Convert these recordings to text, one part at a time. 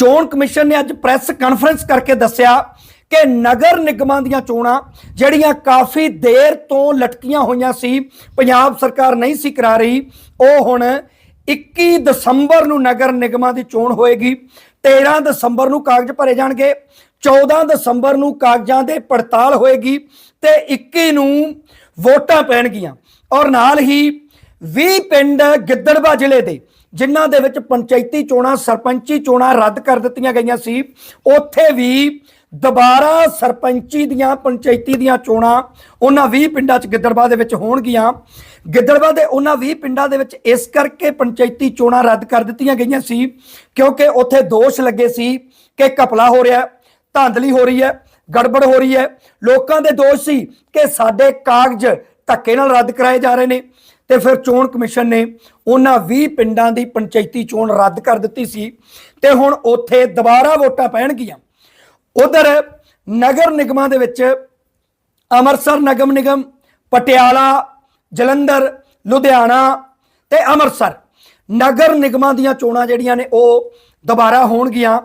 ਚੋਣ ਕਮਿਸ਼ਨ ਨੇ ਅੱਜ ਪ੍ਰੈਸ ਕਾਨਫਰੰਸ ਕਰਕੇ ਦੱਸਿਆ ਕਿ ਨਗਰ ਨਿਗਮਾਂ ਦੀਆਂ ਚੋਣਾਂ ਜਿਹੜੀਆਂ ਕਾਫੀ ਦੇਰ ਤੋਂ ਲਟਕੀਆਂ ਹੋਈਆਂ ਸੀ, ਪੰਜਾਬ ਸਰਕਾਰ ਨਹੀਂ ਸੀ ਕਰਾ ਰਹੀ, ਉਹ ਹੁਣ 21 ਦਸੰਬਰ ਨੂੰ ਨਗਰ ਨਿਗਮਾਂ ਦੀ ਚੋਣ ਹੋਏਗੀ 13 ਦਸੰਬਰ ਨੂੰ ਕਾਗਜ਼ ਭਰੇ ਜਾਣਗੇ 14 ਦਸੰਬਰ ਨੂੰ ਕਾਗਜ਼ਾਂ ਦੇ ਪੜਤਾਲ ਹੋਏਗੀ ਤੇ 21 ਨੂੰ ਵੋਟਾਂ ਪੈਣਗੀਆਂ। ਔਰ ਨਾਲ ਹੀ 20 ਪਿੰਡ ਗਿੱਦੜਬਾ ਜ਼ਿਲ੍ਹੇ ਦੇ ਜਿਨ੍ਹਾਂ ਦੇ ਵਿੱਚ ਪੰਚਾਇਤੀ ਚੋਣਾਂ ਸਰਪੰਚੀ ਚੋਣਾਂ ਰੱਦ ਕਰ ਦਿੱਤੀਆਂ ਗਈਆਂ ਸੀ ਉੱਥੇ ਵੀ ਦੁਬਾਰਾ ਸਰਪੰਚੀ ਦੀਆਂ ਪੰਚਾਇਤੀ ਦੀਆਂ ਚੋਣਾਂ ਉਹਨਾਂ 20 ਪਿੰਡਾਂ 'ਚ ਗਿੱਦੜਬਾ ਦੇ ਵਿੱਚ ਹੋਣਗੀਆਂ। ਗਿੱਦੜਬਾ ਦੇ ਉਹਨਾਂ 20 ਪਿੰਡਾਂ ਦੇ ਵਿੱਚ ਇਸ ਕਰਕੇ ਪੰਚਾਇਤੀ ਚੋਣਾਂ ਰੱਦ ਕਰ ਦਿੱਤੀਆਂ ਗਈਆਂ ਸੀ ਕਿਉਂਕਿ ਉੱਥੇ ਦੋਸ਼ ਲੱਗੇ ਸੀ ਕਿ ਘਪਲਾ ਹੋ ਰਿਹਾ ਹੈ, ਧਾਂਦਲੀ ਹੋ ਰਹੀ ਹੈ ਗੜਬੜ ਹੋ ਰਹੀ ਹੈ। ਲੋਕਾਂ ਦੇ ਦੋਸ਼ ਸੀ ਕਿ ਸਾਡੇ ਕਾਗਜ਼ ਧੱਕੇ ਨਾਲ ਰੱਦ ਕਰਾਏ ਜਾ ਰਹੇ ਨੇ। ਤੇ ਫਿਰ ਚੋਣ ਕਮਿਸ਼ਨ ਨੇ ਉਹਨਾਂ 20 ਪਿੰਡਾਂ ਦੀ ਪੰਚਾਇਤੀ ਚੋਣ ਰੱਦ ਕਰ ਦਿੱਤੀ ਸੀ ਤੇ ਹੁਣ ਉੱਥੇ ਦੁਬਾਰਾ ਵੋਟਾਂ ਪੈਣਗੀਆਂ। ਉਧਰ ਨਗਰ ਨਿਗਮਾਂ ਦੇ ਵਿੱਚ ਅੰਮ੍ਰਿਤਸਰ ਨਗਮ ਨਿਗਮ, ਪਟਿਆਲਾ, ਜਲੰਧਰ, ਲੁਧਿਆਣਾ ਤੇ ਅੰਮ੍ਰਿਤਸਰ ਨਗਰ ਨਿਗਮਾਂ ਦੀਆਂ ਚੋਣਾਂ ਜਿਹੜੀਆਂ ਨੇ ਉਹ ਦੁਬਾਰਾ ਹੋਣਗੀਆਂ।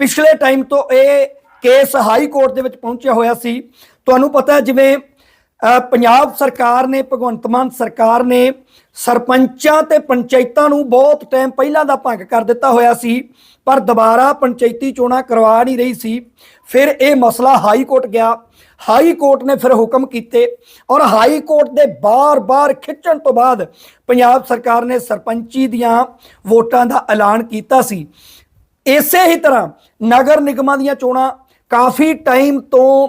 ਪਿਛਲੇ ਟਾਈਮ ਤੋਂ ਇਹ ਕੇਸ ਹਾਈ ਕੋਰਟ ਦੇ ਵਿੱਚ ਪਹੁੰਚਿਆ ਹੋਇਆ ਸੀ। ਤੁਹਾਨੂੰ ਪਤਾ ਜਿਵੇਂ ਪੰਜਾਬ ਸਰਕਾਰ ਨੇ, ਭਗਵੰਤ ਮਾਨ ਸਰਕਾਰ ਨੇ ਸਰਪੰਚਾਂ ਤੇ ਪੰਚਾਇਤਾਂ ਨੂੰ ਬਹੁਤ ਟਾਈਮ ਪਹਿਲਾਂ ਦਾ ਭੰਗ ਕਰ ਦਿੱਤਾ ਹੋਇਆ ਸੀ, ਪਰ ਦੁਬਾਰਾ ਪੰਚਾਇਤੀ ਚੋਣਾਂ ਕਰਵਾ ਨਹੀਂ ਰਹੀ ਸੀ। ਫਿਰ ਇਹ ਮਸਲਾ ਹਾਈ ਕੋਰਟ ਗਿਆ। ਹਾਈ ਕੋਰਟ ਨੇ ਫਿਰ ਹੁਕਮ ਕੀਤੇ ਔਰ ਹਾਈ ਕੋਰਟ ਦੇ ਬਾਰ-ਬਾਰ ਖਿੱਚਣ ਤੋਂ ਬਾਅਦ ਪੰਜਾਬ ਸਰਕਾਰ ਨੇ ਸਰਪੰਚੀ ਦੀਆਂ ਵੋਟਾਂ ਦਾ ਐਲਾਨ ਕੀਤਾ ਸੀ। ਇਸੇ ਹੀ ਤਰ੍ਹਾਂ ਨਗਰ ਨਿਗਮਾਂ ਦੀਆਂ ਚੋਣਾਂ ਕਾਫੀ ਟਾਈਮ ਤੋਂ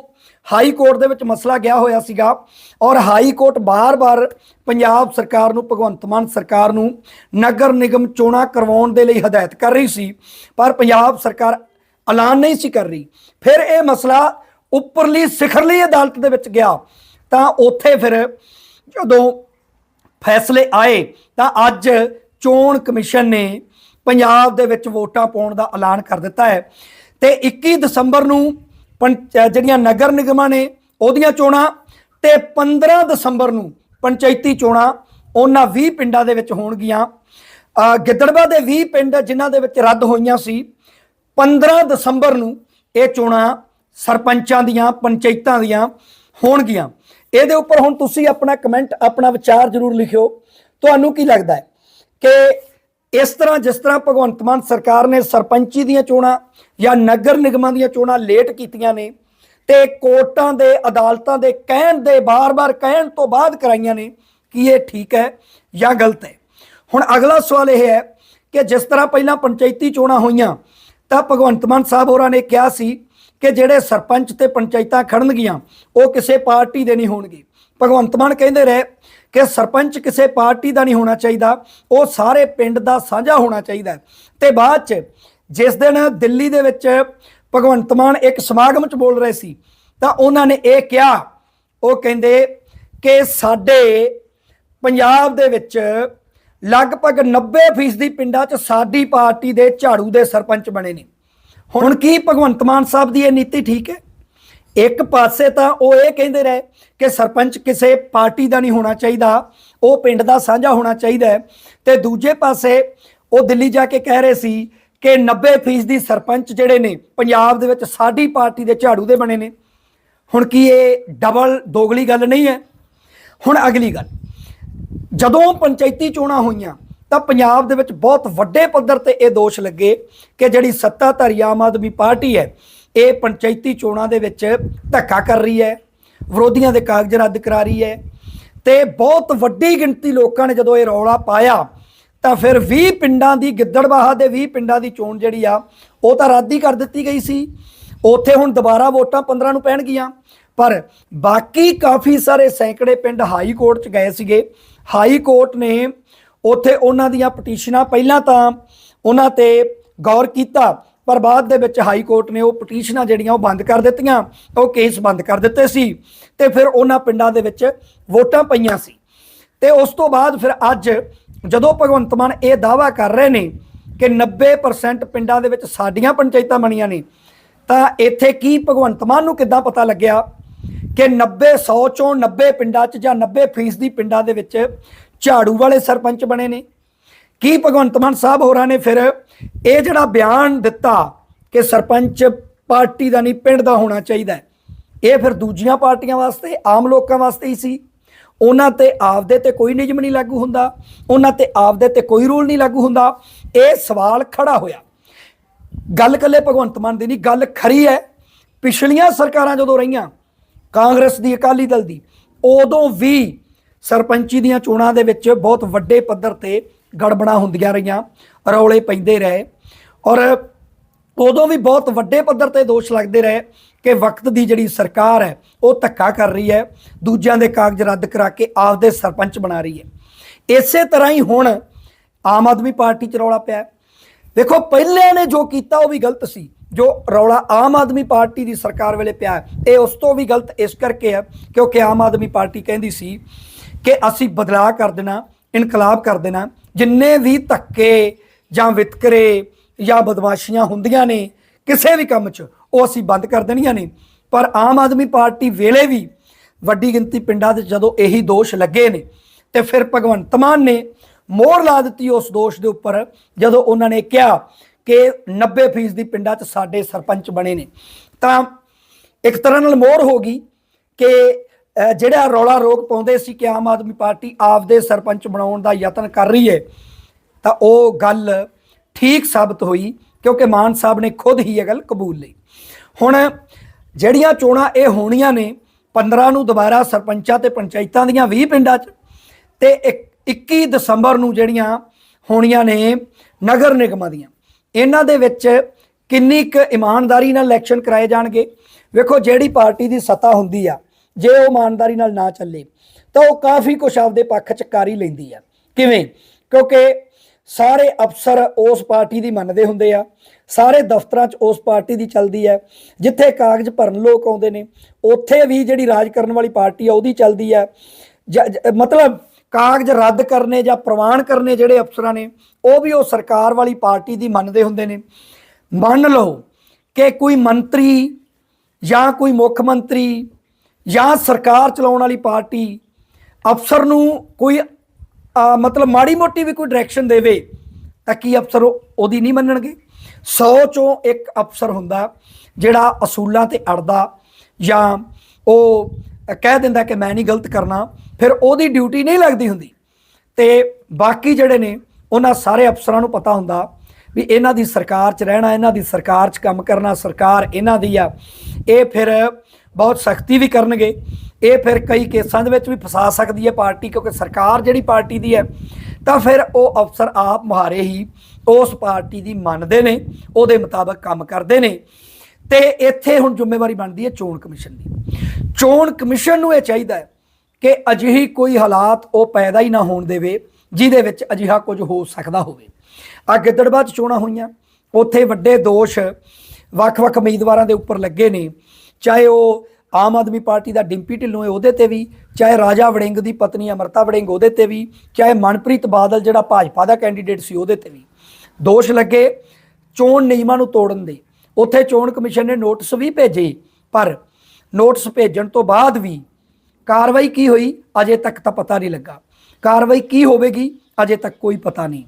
ਹਾਈ ਕੋਰਟ ਦੇ ਵਿੱਚ ਮਸਲਾ ਗਿਆ ਹੋਇਆ ਸੀਗਾ ਔਰ ਹਾਈ ਕੋਰਟ ਬਾਰ-ਬਾਰ ਪੰਜਾਬ ਸਰਕਾਰ ਨੂੰ, ਭਗਵੰਤ ਮਾਨ ਸਰਕਾਰ ਨੂੰ ਨਗਰ ਨਿਗਮ ਚੋਣਾਂ ਕਰਵਾਉਣ ਦੇ ਲਈ ਹਦਾਇਤ ਕਰ ਰਹੀ ਸੀ, ਪਰ ਪੰਜਾਬ ਸਰਕਾਰ ਐਲਾਨ ਨਹੀਂ ਸੀ ਕਰ ਰਹੀ। ਫਿਰ ਇਹ ਮਸਲਾ ਉੱਪਰਲੀ, ਸਿਖਰਲੀ ਅਦਾਲਤ ਦੇ ਵਿੱਚ ਗਿਆ। ਤਾਂ ਉੱਥੇ ਫਿਰ ਜਦੋਂ ਫੈਸਲੇ ਆਏ, ਤਾਂ ਅੱਜ ਚੋਣ ਕਮਿਸ਼ਨ ਨੇ ਪੰਜਾਬ ਦੇ ਵਿੱਚ ਵੋਟਾਂ ਪਾਉਣ ਦਾ ਐਲਾਨ ਕਰ ਦਿੱਤਾ ਹੈ। ਤੇ 21 ਦਸੰਬਰ ਨੂੰ ਜਿਹੜੀਆਂ ਨਗਰ ਨਿਗਮਾਂ ਨੇ ਉਹਦੀਆਂ ਚੋਣਾਂ ਤੇ 15 ਦਸੰਬਰ ਨੂੰ ਪੰਚਾਇਤੀ ਚੋਣਾਂ ਉਹਨਾਂ 20 ਪਿੰਡਾਂ ਦੇ ਵਿੱਚ ਹੋਣਗੀਆਂ। ਅਹ ਗਿੱਦੜਬਾ ਦੇ 20 ਪਿੰਡ ਜਿਨ੍ਹਾਂ ਦੇ ਵਿੱਚ ਰੱਦ ਹੋਈਆਂ ਸੀ 15 ਦਸੰਬਰ ਨੂੰ ਇਹ ਚੋਣਾਂ ਸਰਪੰਚਾਂ ਦੀਆਂ, ਪੰਚਾਇਤਾਂ ਦੀਆਂ ਹੋਣਗੀਆਂ। ਇਹਦੇ ਉੱਪਰ ਹੁਣ ਤੁਸੀਂ ਆਪਣਾ ਕਮੈਂਟ ਆਪਣਾ ਵਿਚਾਰ ਜ਼ਰੂਰ ਲਿਖਿਓ। ਤੁਹਾਨੂੰ ਕੀ ਲੱਗਦਾ ਹੈ ਕਿ ਇਸ ਤਰ੍ਹਾਂ ਜਿਸ ਤਰ੍ਹਾਂ ਭਗਵੰਤ ਮਾਨ ਸਰਕਾਰ ਨੇ ਸਰਪੰਚੀ ਦੀਆਂ ਚੋਣਾਂ ਜਾਂ ਨਗਰ ਨਿਗਮਾਂ ਦੀਆਂ ਚੋਣਾਂ ਲੇਟ ਕੀਤੀਆਂ ਨੇ ਤੇ ਕੋਰਟਾਂ ਦੇ, ਅਦਾਲਤਾਂ ਦੇ ਕਹਿਣ ਦੇ ਬਾਰ-ਬਾਰ ਕਹਿਣ ਤੋਂ ਬਾਅਦ ਕਰਾਈਆਂ ਨੇ, ਕਿ ਇਹ ਠੀਕ ਹੈ ਜਾਂ ਗਲਤ ਹੈ? ਹੁਣ ਅਗਲਾ ਸਵਾਲ ਇਹ ਹੈ ਕਿ ਜਿਸ ਤਰ੍ਹਾਂ ਪਹਿਲਾਂ ਪੰਚਾਇਤੀ ਚੋਣਾਂ ਹੋਈਆਂ, ਤਾਂ ਭਗਵੰਤ ਮਾਨ ਸਾਹਿਬ ਹੋਰਾਂ ਨੇ ਕਿਹਾ ਸੀ ਕਿ ਜਿਹੜੇ ਸਰਪੰਚ ਤੇ ਪੰਚਾਇਤਾਂ ਖੜਨਗੀਆਂ, ਉਹ ਕਿਸੇ ਪਾਰਟੀ ਦੇ ਨਹੀਂ ਹੋਣਗੇ। ਭਗਵੰਤ ਮਾਨ ਕਹਿੰਦੇ ਰਹੇ ਕਿ ਸਰਪੰਚ ਕਿਸੇ ਪਾਰਟੀ ਦਾ ਨਹੀਂ ਹੋਣਾ ਚਾਹੀਦਾ, ਉਹ ਸਾਰੇ ਪਿੰਡ ਦਾ ਸਾਂਝਾ ਹੋਣਾ ਚਾਹੀਦਾ ਹੈ। ਤੇ ਬਾਅਦ ਚ ਜਿਸ ਦਿਨ ਦਿੱਲੀ ਦੇ ਵਿੱਚ ਭਗਵੰਤ ਮਾਨ ਇੱਕ ਸਮਾਗਮ ਚ ਬੋਲ ਰਹੇ ਸੀ, ਤਾਂ ਉਹਨਾਂ ਨੇ ਇਹ ਕਿਹਾ, ਉਹ ਕਹਿੰਦੇ ਕਿ ਸਾਡੇ ਪੰਜਾਬ ਦੇ ਵਿੱਚ ਲਗਭਗ 90% ਪਿੰਡਾਂ 'ਚ ਸਾਡੀ ਪਾਰਟੀ ਦੇ ਝਾੜੂ ਦੇ ਸਰਪੰਚ ਬਣੇ ਨੇ ਹੁਣ ਕੀ ਭਗਵੰਤ ਮਾਨ ਸਾਹਿਬ ਦੀ ਇਹ ਨੀਤੀ ਠੀਕ ਹੈ ਇੱਕ ਪਾਸੇ ਤਾਂ ਉਹ ਇਹ ਕਹਿੰਦੇ ਰਹੇ ਕਿ ਸਰਪੰਚ ਕਿਸੇ ਪਾਰਟੀ ਦਾ ਨਹੀਂ ਹੋਣਾ ਚਾਹੀਦਾ, ਉਹ ਪਿੰਡ ਦਾ ਸਾਂਝਾ ਹੋਣਾ ਚਾਹੀਦਾ ਹੈ। ਤੇ ਦੂਜੇ ਪਾਸੇ ਉਹ ਦਿੱਲੀ ਜਾ ਕੇ ਕਹਿ ਰਹੇ ਸੀ ਕਿ 90% ਦੀ ਸਰਪੰਚ ਜਿਹੜੇ ਨੇ, ਪੰਜਾਬ ਦੇ ਵਿੱਚ ਸਾਡੀ ਪਾਰਟੀ ਦੇ ਝਾੜੂ ਦੇ ਬਣੇ ਨੇ। ਹੁਣ ਕੀ ਇਹ ਡਬਲ ਦੋਗਲੀ ਗੱਲ ਨਹੀਂ ਹੈ? ਹੁਣ ਅਗਲੀ ਗੱਲ, ਜਦੋਂ ਪੰਚਾਇਤੀ ਚੋਣਾਂ ਹੋਈਆਂ, ਤਾਂ ਪੰਜਾਬ ਦੇ ਵਿੱਚ ਬਹੁਤ ਵੱਡੇ ਪੱਧਰ ਤੇ ਇਹ ਦੋਸ਼ ਲੱਗੇ ਕਿ ਜਿਹੜੀ ਸੱਤਾਧਾਰੀ ਆਮ ਆਦਮੀ ਪਾਰਟੀ ਹੈ ਇਹ ਪੰਚਾਇਤੀ ਚੋਣਾਂ ਦੇ ਵਿੱਚ ਧੱਕਾ ਕਰ ਰਹੀ ਹੈ, ਵਿਰੋਧੀਆਂ ਦੇ ਕਾਗਜ਼ ਰੱਦ ਕਰਾ ਰਹੀ ਹੈ ਤੇ ਬਹੁਤ ਵੱਡੀ ਗਿਣਤੀ ਲੋਕਾਂ ਨੇ ਜਦੋਂ ਇਹ ਰੌਲਾ ਪਾਇਆ ਤਾਂ ਫਿਰ 20 ਪਿੰਡਾਂ ਦੀ ਗਿੱਦੜਬਾਹਾ ਦੇ 20 ਪਿੰਡਾਂ ਦੀ ਚੋਣ ਜਿਹੜੀ ਆ, ਉਹ ਤਾਂ ਰੱਦ ਹੀ ਕਰ ਦਿੱਤੀ ਗਈ ਸੀ। ਉੱਥੇ ਹੁਣ ਦੁਬਾਰਾ ਵੋਟਾਂ 15 ਨੂੰ ਪੈਣਗੀਆਂ। ਪਰ ਬਾਕੀ ਕਾਫੀ ਸਾਰੇ ਸੈਂਕੜੇ ਪਿੰਡ ਹਾਈ ਕੋਰਟ 'ਚ ਗਏ ਸੀਗੇ। ਹਾਈ ਕੋਰਟ ਨੇ ਉੱਥੇ ਉਹਨਾਂ ਦੀਆਂ ਪਟੀਸ਼ਨਾਂ ਪਹਿਲਾਂ ਤਾਂ ਉਹਨਾਂ ਤੇ ਗੌਰ ਕੀਤਾ ਪਰ ਬਾਅਦ ਦੇ ਵਿੱਚ ਹਾਈ ਕੋਰਟ ਨੇ ਉਹ ਪਟੀਸ਼ਨਾਂ ਜਿਹੜੀਆਂ ਉਹ ਬੰਦ ਕਰ ਦਿੱਤੀਆਂ, ਉਹ ਕੇਸ ਬੰਦ ਕਰ ਦਿੱਤੇ ਸੀ ਤੇ ਫਿਰ ਉਹਨਾਂ ਪਿੰਡਾਂ ਦੇ ਵਿੱਚ ਵੋਟਾਂ ਪਈਆਂ ਸੀ। ਤੇ ਉਸ ਤੋਂ ਬਾਅਦ ਫਿਰ ਅੱਜ ਜਦੋਂ ਭਗਵੰਤ ਮਾਨ ਇਹ ਦਾਵਾ ਕਰ ਰਹੇ ਨੇ ਕਿ 90% ਪਿੰਡਾਂ ਦੇ ਵਿੱਚ ਸਾਡੀਆਂ ਪੰਚਾਇਤਾਂ ਬਣੀਆਂ ਨੇ, ਤਾਂ ਇੱਥੇ ਕੀ ਭਗਵੰਤ ਮਾਨ ਨੂੰ ਕਿੱਦਾਂ ਪਤਾ ਲੱਗਿਆ ਕਿ 90 100 ਚੋਂ 90 ਪਿੰਡਾਂ 'ਚ ਜਾਂ 90% ਦੀ ਪਿੰਡਾਂ ਦੇ ਵਿੱਚ ਝਾੜੂ ਵਾਲੇ ਸਰਪੰਚ ਬਣੇ ਨੇ? ਕੀ ਭਗਵੰਤ ਮਾਨ ਸਾਹਿਬ ਹੋਰਾਂ ਨੇ ਫਿਰ ਇਹ ਜਿਹੜਾ ਬਿਆਨ ਦਿੱਤਾ ਕਿ ਸਰਪੰਚ ਪਾਰਟੀ ਦਾ ਨਹੀਂ, ਪਿੰਡ ਦਾ ਹੋਣਾ ਚਾਹੀਦਾ ਇਹ ਫਿਰ ਦੂਜੀਆਂ ਪਾਰਟੀਆਂ ਵਾਸਤੇ, ਆਮ ਲੋਕਾਂ ਵਾਸਤੇ ਹੀ ਸੀ। ਉਹਨਾਂ ਤੇ ਆਪਦੇ ਤੇ ਕੋਈ ਨਿਯਮ ਨਹੀਂ ਲਾਗੂ ਹੁੰਦਾ, ਉਹਨਾਂ ਤੇ ਆਪਦੇ ਤੇ ਕੋਈ ਰੂਲ ਨਹੀਂ ਲਾਗੂ ਹੁੰਦਾ। ਇਹ ਸਵਾਲ ਖੜਾ ਹੋਇਆ। ਗੱਲ ਕੱਲੇ ਭਗਵੰਤ ਮਾਨ ਦੀ ਨਹੀਂ, ਗੱਲ ਖਰੀ ਹੈ। ਪਿਛਲੀਆਂ ਸਰਕਾਰਾਂ ਜਦੋਂ ਰਹੀਆਂ, ਕਾਂਗਰਸ ਦੀ, ਅਕਾਲੀ ਦਲ ਦੀ, ਉਦੋਂ ਵੀ ਸਰਪੰਚੀ ਦੀਆਂ ਚੋਣਾਂ ਦੇ ਵਿੱਚ ਬਹੁਤ ਵੱਡੇ ਪੱਧਰ ਤੇ ਗੜਬੜਾਂ ਹੁੰਦੀਆਂ ਰਹੀਆਂ, ਰੌਲੇ ਪੈਂਦੇ ਰਹੇ ਔਰ ਉਦੋਂ ਵੀ ਬਹੁਤ ਵੱਡੇ ਪੱਧਰ ਤੇ ਦੋਸ਼ ਲੱਗਦੇ ਰਹੇ ਕਿ ਵਕਤ ਦੀ ਜਿਹੜੀ ਸਰਕਾਰ ਹੈ, ਉਹ ਧੱਕਾ ਕਰ ਰਹੀ ਹੈ, ਦੂਜਿਆਂ ਦੇ ਕਾਗਜ਼ ਰੱਦ ਕਰਾ ਕੇ ਆਪਦੇ ਸਰਪੰਚ ਬਣਾ ਰਹੀ ਹੈ। ਇਸੇ ਤਰ੍ਹਾਂ ਹੀ ਹੁਣ ਆਮ ਆਦਮੀ ਪਾਰਟੀ ਚ ਰੌਲਾ ਪਿਆ। ਦੇਖੋ ਪਹਿਲੇ ਨੇ ਜੋ ਕੀਤਾ, ਉਹ ਵੀ ਗਲਤ ਸੀ। ਜੋ ਰੌਲਾ ਆਮ ਆਦਮੀ ਪਾਰਟੀ ਦੀ ਸਰਕਾਰ ਵੇਲੇ ਪਿਆ, ਇਹ ਉਸ ਤੋਂ ਵੀ ਗਲਤ ਇਸ ਕਰਕੇ ਹੈ, ਕਿਉਂਕਿ ਆਮ ਆਦਮੀ ਪਾਰਟੀ ਕਹਿੰਦੀ ਸੀ ਕਿ ਅਸੀਂ ਬਦਲਾਅ ਕਰ ਦੇਣਾ ਇਨਕਲਾਬ ਕਰ ਦੇਣਾ। ਜਿੰਨੇ ਵੀ ਧੱਕੇ ਜਾਂ ਵਿਤਕਰੇ ਜਾਂ ਬਦਮਾਸ਼ੀਆਂ ਹੁੰਦੀਆਂ ਨੇ, ਕਿਸੇ ਵੀ ਕੰਮ 'ਚ ਉਹ ਅਸੀਂ ਬੰਦ ਕਰ ਦੇਣੀਆਂ ਨੇ। ਪਰ ਆਮ ਆਦਮੀ ਪਾਰਟੀ ਵੇਲੇ ਵੀ ਵੱਡੀ ਗਿਣਤੀ ਪਿੰਡਾਂ 'ਚ ਜਦੋਂ ਇਹੀ ਦੋਸ਼ ਲੱਗੇ ਨੇ, ਤੇ ਫਿਰ ਭਗਵੰਤ ਮਾਨ ਨੇ ਮੋਹਰ ਲਾ ਦਿੱਤੀ ਉਸ ਦੋਸ਼ ਦੇ ਉੱਪਰ, ਜਦੋਂ ਉਹਨਾਂ ਨੇ ਕਿਹਾ ਕਿ 90% ਦੀ ਪਿੰਡਾਂ 'ਚ ਸਾਡੇ ਸਰਪੰਚ ਬਣੇ ਨੇ। ਤਾਂ ਇੱਕ ਤਰ੍ਹਾਂ ਨਾਲ ਮੋਹਰ ਹੋ ਗਈ ਕਿ ਜਿਹੜਾ ਰੌਲਾ ਰੋਕ ਪਾਉਂਦੇ ਸੀ ਕਿ ਆਮ ਆਦਮੀ ਪਾਰਟੀ ਆਪਦੇ ਸਰਪੰਚ ਬਣਾਉਣ ਦਾ ਯਤਨ ਕਰ ਰਹੀ ਹੈ ਤਾਂ ਉਹ ਗੱਲ ਠੀਕ ਸਾਬਤ ਹੋਈ ਕਿਉਂਕਿ ਮਾਨ ਸਾਹਿਬ ਨੇ ਖੁਦ ਹੀ ਇਹ ਗੱਲ ਕਬੂਲ ਲਈ। ਹੁਣ ਜਿਹੜੀਆਂ ਚੋਣਾਂ ਇਹ ਹੋਣੀਆਂ ਨੇ 15 ਨੂੰ ਦੁਬਾਰਾ ਸਰਪੰਚਾਂ ਤੇ ਪੰਚਾਇਤਾਂ ਦੀਆਂ 20 ਪਿੰਡਾਂ 'ਚ ਤੇ ਇੱਕ- 21 ਦਸੰਬਰ ਨੂੰ ਜਿਹੜੀਆਂ ਹੋਣੀਆਂ ਨੇ ਨਗਰ ਨਿਗਮਾਂ ਦੀਆਂ, ਇਹਨਾਂ ਦੇ ਵਿੱਚ ਕਿੰਨੀ ਕੁ ਇਮਾਨਦਾਰੀ ਨਾਲ ਇਲੈਕਸ਼ਨ ਕਰਾਏ ਜਾਣਗੇ? ਵੇਖੋ ਜਿਹੜੀ ਪਾਰਟੀ ਦੀ ਸੱਤਾ ਹੁੰਦੀ ਆ ਜੇ ਉਹ ਇਮਾਨਦਾਰੀ ਨਾਲ ਨਾ ਚੱਲੇ, ਤਾਂ ਉਹ ਕਾਫੀ ਕੁਛ ਆਪਦੇ ਪੱਖ ਚ ਕਰ ਹੀ ਲੈਂਦੀ ਆ। ਕਿਵੇਂ? ਕਿਉਂਕਿ ਸਾਰੇ ਅਫਸਰ ਉਸ ਪਾਰਟੀ ਦੀ ਮੰਨਦੇ ਹੁੰਦੇ ਆ, ਸਾਰੇ ਦਫ਼ਤਰਾਂ 'ਚ ਉਸ ਪਾਰਟੀ ਦੀ ਚੱਲਦੀ ਹੈ ਜਿੱਥੇ ਕਾਗਜ਼ ਭਰਨ ਲੋਕ ਆਉਂਦੇ ਨੇ, ਉੱਥੇ ਵੀ ਜਿਹੜੀ ਰਾਜ ਕਰਨ ਵਾਲੀ ਪਾਰਟੀ ਆ, ਉਹਦੀ ਚੱਲਦੀ ਹੈ ਜ- ਜ- ਮਤਲਬ ਕਾਗਜ਼ ਰੱਦ ਕਰਨੇ ਜਾਂ ਪ੍ਰਵਾਨ ਕਰਨੇ ਜਿਹੜੇ ਅਫਸਰਾਂ ਨੇ, ਉਹ ਵੀ ਉਹ ਸਰਕਾਰ ਵਾਲੀ ਪਾਰਟੀ ਦੀ ਮੰਨਦੇ ਹੁੰਦੇ ਨੇ। ਮੰਨ ਲਓ ਕਿ ਕੋਈ ਮੰਤਰੀ ਜਾਂ ਕੋਈ ਮੁੱਖ ਮੰਤਰੀ ਜਾਂ ਸਰਕਾਰ ਚਲਾਉਣ ਵਾਲੀ ਪਾਰਟੀ ਅਫਸਰ ਨੂੰ ਕੋਈ ਮਤਲਬ ਮਾੜੀ ਮੋਟੀ ਵੀ ਕੋਈ ਡਾਇਰੈਕਸ਼ਨ ਦੇਵੇ, ਤਾਂ ਕੀ ਅਫਸਰ ਉਹ- ਉਹਦੀ ਨਹੀਂ ਮੰਨਣਗੇ? 100 ਚੋਂ ਇੱਕ ਅਫਸਰ ਹੁੰਦਾ ਜਿਹੜਾ ਅਸੂਲਾਂ ਤੇ ਅੜਦਾ ਜਾਂ ਉਹ ਕਹਿ ਦਿੰਦਾ ਕਿ ਮੈਂ ਨਹੀਂ ਗਲਤ ਕਰਨਾ, ਫਿਰ ਉਹਦੀ ਡਿਊਟੀ ਨਹੀਂ ਲੱਗਦੀ ਹੁੰਦੀ। ਤੇ ਬਾਕੀ ਜਿਹੜੇ ਨੇ, ਉਹਨਾਂ ਸਾਰੇ ਅਫਸਰਾਂ ਨੂੰ ਪਤਾ ਹੁੰਦਾ ਵੀ ਇਹਨਾਂ ਦੀ ਸਰਕਾਰ 'ਚ ਰਹਿਣਾ, ਇਹਨਾਂ ਦੀ ਸਰਕਾਰ 'ਚ ਕੰਮ ਕਰਨਾ, ਸਰਕਾਰ ਇਹਨਾਂ ਦੀ ਆ। ਇਹ ਫਿਰ ਬਹੁਤ ਸਖਤੀ ਵੀ ਕਰਨਗੇ। ਇਹ ਫਿਰ ਕਈ ਕੇਸਾਂ ਦੇ ਵਿੱਚ ਵੀ ਫਸਾ ਸਕਦੀ ਹੈ ਪਾਰਟੀ, ਕਿਉਂਕਿ ਸਰਕਾਰ ਜਿਹੜੀ ਪਾਰਟੀ ਦੀ ਹੈ, ਤਾਂ ਫਿਰ ਉਹ ਅਫਸਰ ਆਪ ਮੁਹਾਰੇ ਹੀ ਉਸ ਪਾਰਟੀ ਦੀ ਮੰਨਦੇ ਨੇ, ਉਹਦੇ ਮੁਤਾਬਕ ਕੰਮ ਕਰਦੇ ਨੇ। ਤੇ ਇੱਥੇ ਹੁਣ ਜ਼ਿੰਮੇਵਾਰੀ ਬਣਦੀ ਹੈ ਚੋਣ ਕਮਿਸ਼ਨ ਦੀ। ਚੋਣ ਕਮਿਸ਼ਨ ਨੂੰ ਇਹ ਚਾਹੀਦਾ ਹੈ ਕਿ ਅਜਿਹੀ ਕੋਈ ਹਾਲਾਤ ਉਹ ਪੈਦਾ ਹੀ ਨਾ ਹੋਣ ਦੇਵੇ, ਜਿਹਦੇ ਵਿੱਚ ਅਜਿਹਾ ਕੁਝ ਹੋ ਸਕਦਾ ਹੋਵੇ। ਆ ਗਿੱਦੜਬਾਹ 'ਚ ਚੋਣਾਂ ਹੋਈਆਂ। ਉੱਥੇ ਵੱਡੇ ਦੋਸ਼ ਵੱਖ-ਵੱਖ ਉਮੀਦਵਾਰਾਂ ਦੇ ਉੱਪਰ ਲੱਗੇ ਨੇ। ਚਾਹੇ ਉਹ ਆਮ ਆਦਮੀ ਪਾਰਟੀ ਦਾ ਡਿੰਪੀ ਢਿੱਲੋਂ ਹੈ ਉਹਦੇ ਤੇ ਵੀ, ਚਾਹੇ ਰਾਜਾ ਵੜਿੰਗ ਦੀ ਪਤਨੀ ਅਮਰਤਾ ਵੜਿੰਗ ਉਹਦੇ ਤੇ ਵੀ, ਚਾਹੇ ਮਨਪ੍ਰੀਤ ਬਾਦਲ ਜਿਹੜਾ ਭਾਜਪਾ ਦਾ ਕੈਂਡੀਡੇਟ ਸੀ ਉਹਦੇ ਤੇ ਵੀ। ਦੋਸ਼ ਲੱਗੇ ਚੋਣ ਨਿਯਮਾਂ ਨੂੰ ਤੋੜਨ ਦੇ। ਉੱਥੇ ਚੋਣ ਕਮਿਸ਼ਨ ਨੇ ਨੋਟਿਸ ਵੀ ਭੇਜੇ, ਪਰ ਨੋਟਿਸ ਭੇਜਣ ਤੋਂ ਬਾਅਦ ਵੀ ਕਾਰਵਾਈ ਕੀ ਹੋਈ, ਅਜੇ ਤੱਕ ਤਾਂ ਪਤਾ ਨਹੀਂ ਲੱਗਾ। ਕਾਰਵਾਈ ਕੀ ਹੋਵੇਗੀ, ਅਜੇ ਤੱਕ ਕੋਈ ਪਤਾ ਨਹੀਂ।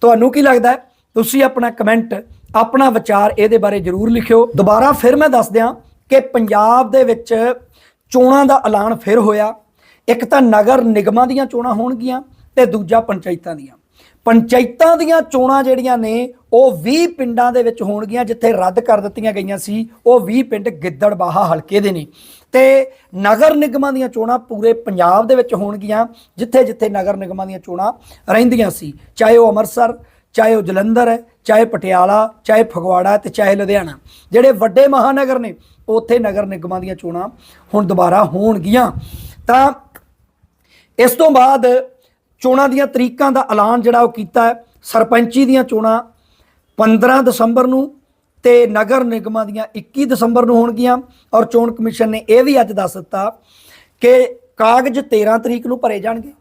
ਤੁਹਾਨੂੰ ਕੀ ਲੱਗਦਾ ਤੁਸੀਂ ਆਪਣਾ ਕਮੈਂਟ ਆਪਣਾ ਵਿਚਾਰ ਇਹਦੇ ਬਾਰੇ ਜਰੂਰ ਲਿਖਿਓ। ਦੁਬਾਰਾ ਫਿਰ ਮੈਂ ਦੱਸ ਦਿਆਂ ਕਿ ਪੰਜਾਬ ਦੇ ਵਿੱਚ ਚੋਣਾਂ ਦਾ ਐਲਾਨ ਫਿਰ ਹੋਇਆ। ਇੱਕ ਤਾਂ ਨਗਰ ਨਿਗਮਾਂ ਦੀਆਂ ਚੋਣਾਂ ਹੋਣਗੀਆਂ ਤੇ ਦੂਜਾ ਪੰਚਾਇਤਾਂ ਦੀਆਂ। ਪੰਚਾਇਤਾਂ ਦੀਆਂ ਚੋਣਾਂ ਜਿਹੜੀਆਂ ਨੇ, ਉਹ 20 ਪਿੰਡਾਂ ਦੇ ਵਿੱਚ ਹੋਣਗੀਆਂ ਜਿੱਥੇ ਰੱਦ ਕਰ ਦਿੱਤੀਆਂ ਗਈਆਂ ਸੀ। ਉਹ 20 ਪਿੰਡ ਗਿੱਦੜਬਾਹਾ ਹਲਕੇ ਦੇ ਨੇ। ਤੇ ਨਗਰ ਨਿਗਮਾਂ ਦੀਆਂ ਚੋਣਾਂ ਪੂਰੇ ਪੰਜਾਬ ਦੇ ਵਿੱਚ ਹੋਣਗੀਆਂ ਜਿੱਥੇ ਜਿੱਥੇ ਨਗਰ ਨਿਗਮਾਂ ਦੀਆਂ ਚੋਣਾਂ ਰਹਿੰਦੀਆਂ ਸੀ। ਚਾਹੇ ਉਹ ਅੰਮ੍ਰਿਤਸਰ ਚਾਹੇ ਉਹ ਜਲੰਧਰ ਹੈ, ਚਾਹੇ ਪਟਿਆਲਾ, ਚਾਹੇ ਫਗਵਾੜਾ ਤੇ ਚਾਹੇ ਲੁਧਿਆਣਾ। ਜਿਹੜੇ ਵੱਡੇ ਮਹਾਨਗਰ ਨੇ, ਉੱਥੇ ਨਗਰ ਨਿਗਮਾਂ ਦੀਆਂ ਚੋਣਾਂ ਹੁਣ ਦੁਬਾਰਾ ਹੋਣਗੀਆਂ। ਤਾਂ ਇਸ ਤੋਂ ਬਾਅਦ ਚੋਣਾਂ ਦੀਆਂ ਤਰੀਕਾਂ ਦਾ ਐਲਾਨ ਜਿਹੜਾ ਉਹ ਕੀਤਾ ਹੈ, ਸਰਪੰਚੀ ਦੀਆਂ ਚੋਣਾਂ 15 ਦਸੰਬਰ ਨੂੰ ਤੇ ਨਗਰ ਨਿਗਮਾਂ ਦੀਆਂ 21 ਦਸੰਬਰ ਨੂੰ ਹੋਣਗੀਆਂ। ਔਰ ਚੋਣ ਕਮਿਸ਼ਨ ਨੇ ਇਹ ਵੀ ਅੱਜ ਦੱਸ ਦਿੱਤਾ ਕਿ ਕਾਗਜ਼ 13 ਤਰੀਕ ਨੂੰ ਭਰੇ ਜਾਣਗੇ।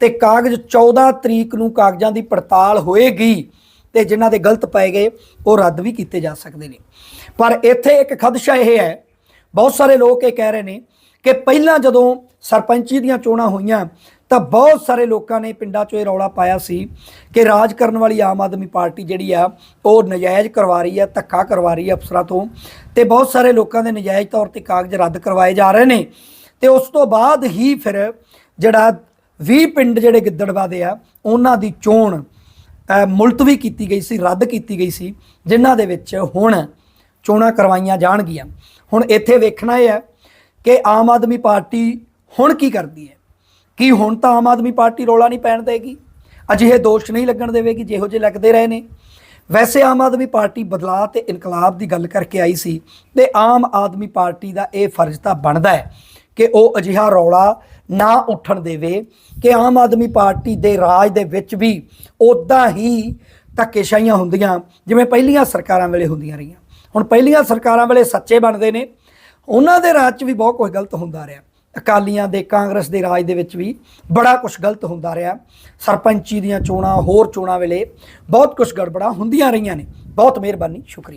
ਤੇ ਕਾਗਜ਼ 14 ਤਰੀਕ ਨੂੰ ਕਾਗਜ਼ਾਂ ਦੀ ਪੜਤਾਲ ਹੋਏਗੀ ਤੇ ਜਿਨ੍ਹਾਂ ਦੇ ਗਲਤ ਪਏ ਗਏ, ਉਹ ਰੱਦ ਵੀ ਕੀਤੇ ਜਾ ਸਕਦੇ ਨੇ। ਪਰ ਇੱਥੇ ਇੱਕ ਖਦਸ਼ਾ ਇਹ ਹੈ, ਬਹੁਤ ਸਾਰੇ ਲੋਕ ਇਹ ਕਹਿ ਰਹੇ ਨੇ ਕਿ ਪਹਿਲਾਂ ਜਦੋਂ ਸਰਪੰਚੀ ਦੀਆਂ ਚੋਣਾਂ ਹੋਈਆਂ, ਤਾਂ ਬਹੁਤ ਸਾਰੇ ਲੋਕਾਂ ਨੇ ਪਿੰਡਾਂ 'ਚੋਂ ਇਹ ਰੌਲਾ ਪਾਇਆ ਸੀ ਕਿ ਰਾਜ ਕਰਨ ਵਾਲੀ ਆਮ ਆਦਮੀ ਪਾਰਟੀ ਜਿਹੜੀ ਆ, ਉਹ ਨਜਾਇਜ਼ ਕਰਵਾ ਰਹੀ ਹੈ ਧੱਕਾ ਕਰਵਾ ਰਹੀ ਹੈ ਅਫਸਰਾਂ ਤੋਂ ਤੇ ਬਹੁਤ ਸਾਰੇ ਲੋਕਾਂ ਦੇ ਨਜਾਇਜ਼ ਤੌਰ ਤੇ ਕਾਗਜ਼ ਰੱਦ ਕਰਵਾਏ ਜਾ ਰਹੇ ਨੇ ਤੇ ਉਸ ਤੋਂ ਬਾਅਦ ਹੀ ਫਿਰ ਜਿਹੜਾ 20 ਪਿੰਡ ਜਿਹੜੇ ਗਿੱਦੜਵਾ ਦੇ ਆ, ਉਹਨਾਂ ਦੀ ਚੋਣ ਮੁਲਤਵੀ ਕੀਤੀ ਗਈ ਸੀ, ਰੱਦ ਕੀਤੀ ਗਈ ਸੀ, ਜਿਨ੍ਹਾਂ ਦੇ ਵਿੱਚ ਹੁਣ ਚੋਣਾਂ ਕਰਵਾਈਆਂ ਜਾਣਗੀਆਂ। ਹੁਣ ਇੱਥੇ ਵੇਖਣਾ ਇਹ ਹੈ ਕਿ ਆਮ ਆਦਮੀ ਪਾਰਟੀ ਹੁਣ ਕੀ ਕਰਦੀ ਹੈ? ਕੀ ਹੁਣ ਤਾਂ ਆਮ ਆਦਮੀ ਪਾਰਟੀ ਰੋਲਾ ਨਹੀਂ ਪੈਣ ਦੇਗੀ? ਅਜਿਹੇ ਦੋਸ਼ ਨਹੀਂ ਲੱਗਣ ਦੇਵੇਗੀ, ਜਿਹੋ ਜਿਹੇ ਲੱਗਦੇ ਰਹੇ ਨੇ। ਵੈਸੇ ਆਮ ਆਦਮੀ ਪਾਰਟੀ ਬਦਲਾਅ ਤੇ ਇਨਕਲਾਬ ਦੀ ਗੱਲ ਕਰਕੇ ਆਈ ਸੀ ਤੇ ਆਮ ਆਦਮੀ ਪਾਰਟੀ ਦਾ ਇਹ ਫਰਜ਼ ਤਾਂ ਬਣਦਾ ਹੈ ਕਿ ਉਹ ਅਜਿਹਾ ਰੌਲਾ ਨਾ ਉੱਠਣ ਦੇਵੇ ਕਿ ਆਮ ਆਦਮੀ ਪਾਰਟੀ ਦੇ ਰਾਜ ਦੇ ਵਿੱਚ ਵੀ ਉਦਾਂ ਹੀ ਧੱਕੇਸ਼ਾਹੀਆਂ ਹੁੰਦੀਆਂ ਜਿਵੇਂ ਪਹਿਲੀਆਂ ਸਰਕਾਰਾਂ ਵੇਲੇ ਹੁੰਦੀਆਂ ਰਹੀਆਂ। ਹੁਣ ਪਹਿਲੀਆਂ ਸਰਕਾਰਾਂ ਵੇਲੇ ਸੱਚੇ ਬਣਦੇ ਨੇ। ਉਹਨਾਂ ਦੇ ਰਾਜ 'ਚ ਵੀ ਬਹੁਤ ਕੁਝ ਗਲਤ ਹੁੰਦਾ ਰਿਹਾ। ਅਕਾਲੀਆਂ ਦੇ, ਕਾਂਗਰਸ ਦੇ ਰਾਜ ਦੇ ਵਿੱਚ ਵੀ ਬੜਾ ਕੁਝ ਗਲਤ ਹੁੰਦਾ ਰਿਹਾ। ਸਰਪੰਚੀ ਦੀਆਂ ਚੋਣਾਂ, ਹੋਰ ਚੋਣਾਂ ਵੇਲੇ ਬਹੁਤ ਕੁਝ ਗੜਬੜਾਂ ਹੁੰਦੀਆਂ ਰਹੀਆਂ ਨੇ। ਬਹੁਤ ਮਿਹਰਬਾਨੀ, ਸ਼ੁਕਰੀਆ।